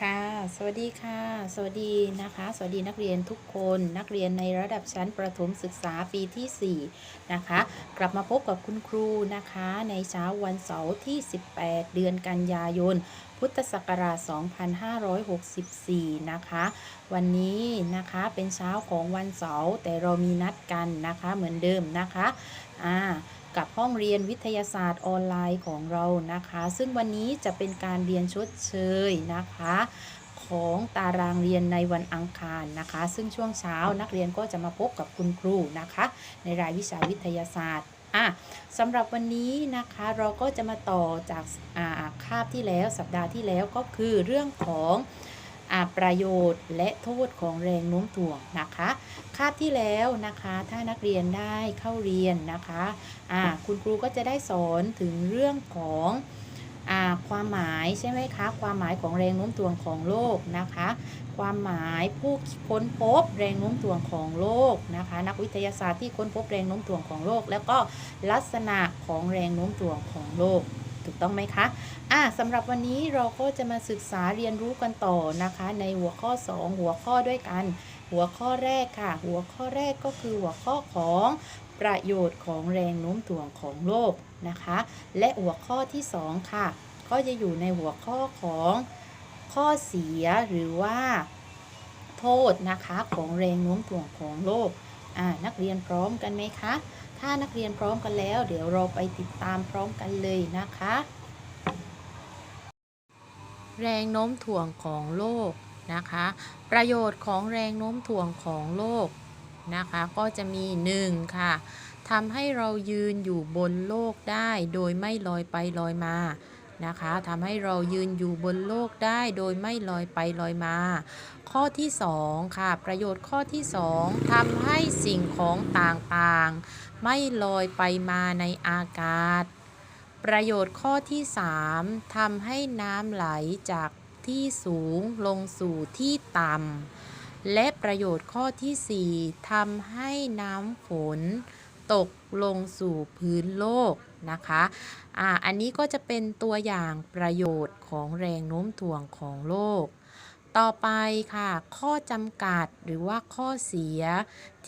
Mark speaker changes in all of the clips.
Speaker 1: ค่ะ สวัสดีค่ะ สวัสดีนะคะ สวัสดีนักเรียนทุกคนนักเรียนในระดับชั้นประถมศึกษาปีที่ 4 นะคะ กลับมาพบกับคุณครูนะคะ ในเช้าวันเสาร์ที่ 18 เดือนกันยายน พุทธศักราช 2564 นะคะ วันนี้นะคะเป็นเช้าของวันเสาร์แต่เรามีนัดกันนะคะเหมือนเดิมนะคะอ่า กับห้องเรียนวิทยาศาสตร์ออนไลน์ของเรานะคะ ซึ่งวันนี้จะเป็นการเรียนชดเชยนะคะ ของตารางเรียนในวันอังคารนะคะ ซึ่งช่วงเช้านักเรียนก็จะมาพบกับคุณครูนะคะ ในรายวิชาวิทยาศาสตร์อะสำหรับวันนี้นะคะเราก็จะมาต่อจากอาคาบที่แล้วสัปดาห์ที่แล้วก็คือเรื่องของ ประโยชน์และโทษของแรงโน้มถ่วงนะคะคาบที่แล้วนะคะถ้านักเรียนได้เข้าเรียนนะคะอ่าคุณครูก็จะได้สอนถึงเรื่องของอ่าความหมายใช่ไหมคะ ความหมายของแรงโน้มถ่วงของโลกนะคะ ความหมายผู้ค้นพบแรงโน้มถ่วงของโลกนะคะ นักวิทยาศาสตร์ที่ค้นพบแรงโน้มถ่วงของโลก แล้วก็ลักษณะของแรงโน้มถ่วงของโลก ถูกต้องไหมคะอะสำหรับวันนี้เราก็จะมาศึกษาเรียนรู้กันต่อนะคะ ในหัวข้อ 2 หัวข้อด้วยกัน หัวข้อแรกค่ะ หัวข้อแรกก็คือหัวข้อของประโยชน์ของแรงโน้มถ่วงของโลกนะคะ และหัวข้อที่ 2 ค่ะ ก็จะอยู่ในหัวข้อของข้อเสียหรือว่า โทษนะคะของแรงโน้มถ่วงของโลกอ่านักเรียนพร้อมกันไหมคะ ถ้านักเรียนพร้อมกันแล้ว เดี๋ยวเราไปติดตามพร้อมกันเลยนะคะ แรงโน้มถ่วงของโลกนะคะ ประโยชน์ของแรงโน้มถ่วงของโลกนะคะ ก็จะมี 1 ค่ะทำให้เรายืนอยู่บนโลกได้โดยไม่ลอยไปลอยมา นะคะทำให้เรายืนอยู่บนโลกได้โดยไม่ลอยไปลอยมา ข้อที่ 2 ค่ะ ประโยชน์ข้อที่ 2ทำให้สิ่งของต่างๆ ไม่ลอยไปมาในอากาศ ประโยชน์ข้อที่ 3ทำให้น้ำไหลจากที่สูงลงสู่ที่ต่ำและประโยชน์ข้อที่ 4ทำให้น้ำฝน ตกลงสู่พื้นโลก นะคะอ่าอันนี้ก็จะเป็นตัวอย่างประโยชน์ของแรงโน้มถ่วงของโลก ต่อไปค่ะ ข้อจำกัดหรือว่าข้อเสีย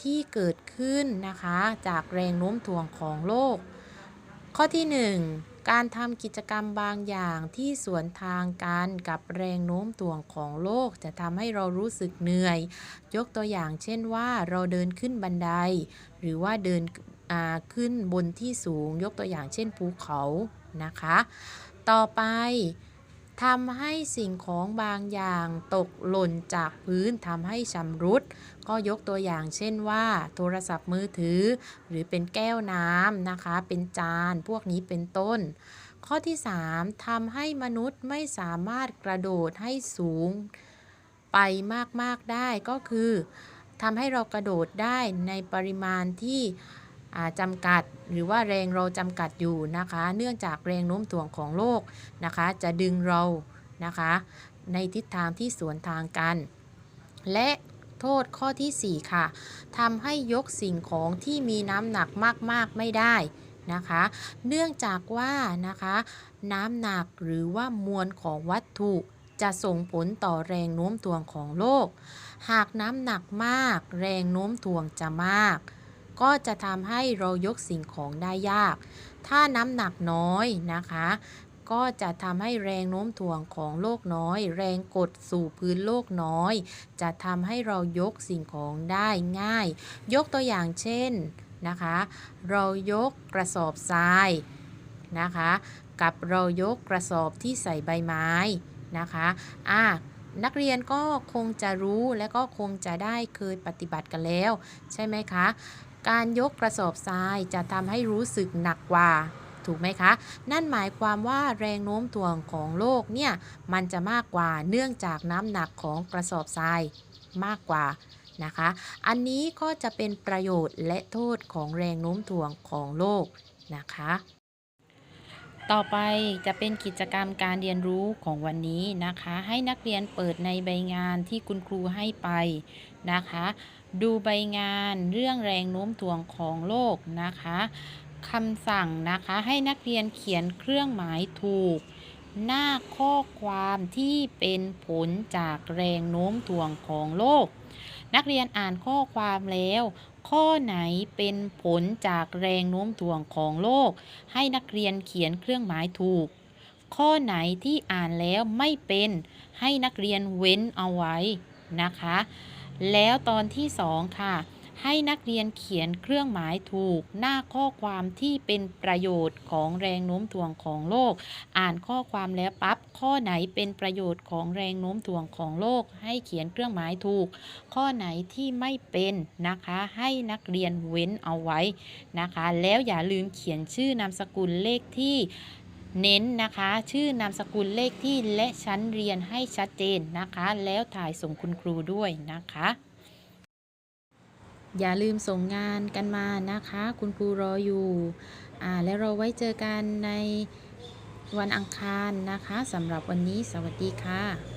Speaker 1: ที่เกิดขึ้นนะคะ จากแรงโน้มถ่วงของโลก ข้อที่ 1การทำกิจกรรมบางอย่างที่สวนทางกันกับแรงโน้มถ่วงของโลก จะทำให้เรารู้สึกเหนื่อย ยกตัวอย่างเช่นว่าเราเดินขึ้นบันได หรือว่าเดิน ขึ้นบนที่สูงยกตัวอย่างเช่นภูเขานะคะ ต่อไปทำให้สิ่งของบางอย่างตกหล่นจากพื้นทำให้ชำรุด ก็ยกตัวอย่างเช่นว่า โทรศัพท์มือถือ หรือเป็นแก้วน้ำนะคะ เป็นจานพวกนี้เป็นต้น ข้อที่ 3ทำให้มนุษย์ไม่สามารถกระโดดให้สูงไปมาก ๆ ได้ก็คือทำให้เรากระโดดได้ในปริมาณที่ จำกัด หรือว่าแรงเราจำกัดอยู่นะคะ เนื่องจากแรงโน้มถ่วงของโลกนะคะ จะดึงเรานะคะ ในทิศทางที่สวนทางกัน และโทษข้อที่ 4 ค่ะ ทำให้ยกสิ่งของที่มีน้ำหนักมาก ๆ ไม่ได้นะคะ เนื่องจากว่านะคะ น้ำหนักหรือว่ามวลของวัตถุจะส่งผลต่อแรงโน้มถ่วงของโลก หากน้ำหนักมาก แรงโน้มถ่วงจะมาก ก็จะทำให้เรายกสิ่งของได้ยาก ถ้าน้ำหนักน้อยนะคะ ก็จะทำให้แรงโน้มถ่วงของโลกน้อย แรงกดสู่พื้นโลกน้อย จะทำให้เรายกสิ่งของได้ง่าย ยกตัวอย่างเช่นนะคะ เรายกกระสอบทรายนะคะ กับเรายกกระสอบที่ใส่ใบไม้นะคะอะนักเรียนก็คงจะรู้และก็คงจะได้เคยปฏิบัติกันแล้ว ใช่ไหมคะ การยกกระสอบทรายจะทำให้รู้สึกหนักกว่า ถูกไหมคะ นั่นหมายความว่าแรงโน้มถ่วงของโลกเนี่ย มันจะมากกว่าเนื่องจากน้ำหนักของกระสอบทรายมากกว่านะคะ อันนี้ก็จะเป็นประโยชน์และโทษของแรงโน้มถ่วงของโลกนะคะ ต่อไปจะเป็นกิจกรรมการเรียนรู้ของวันนี้นะคะ ให้นักเรียนเปิดในใบงานที่คุณครูให้ไปนะคะ ดูใบงานเรื่องแรงโน้มถ่วงของโลกนะคะคำสั่งนะคะให้นักเรียนเขียนเครื่องหมายถูก หน้าข้อความที่เป็นผลจากแรงโน้มถ่วงของโลก นักเรียนอ่านข้อความแล้ว ข้อไหนเป็นผลจากแรงโน้มถ่วงของโลก ให้นักเรียนเขียนเครื่องหมายถูก ข้อไหนที่อ่านแล้วไม่เป็นให้นักเรียนเว้นเอาไว้นะคะ แล้วตอนที่สองค่ะ ให้นักเรียนเขียนเครื่องหมายถูก หน้าข้อความที่เป็นประโยชน์ของแรงโน้มถ่วงของโลก อ่านข้อความแล้วปั๊บข้อไหนเป็นประโยชน์ของแรงโน้มถ่วงของโลก ให้เขียนเครื่องหมายถูก ข้อไหนที่ไม่เป็นนะคะ ให้นักเรียนเว้นเอาไว้นะคะ แล้วอย่าลืมเขียนชื่อนามสกุลเลขที่เน้นนะคะ ชื่อนามสกุลเลขที่และชั้นเรียนให้ชัดเจนนะคะ แล้วถ่ายส่งคุณครูด้วยนะคะ อย่าลืมส่งงานกันมานะคะ คุณครูรออยู่อ่าแล้วเราไว้เจอกันในวันอังคารนะคะสำหรับวันนี้สวัสดีค่ะ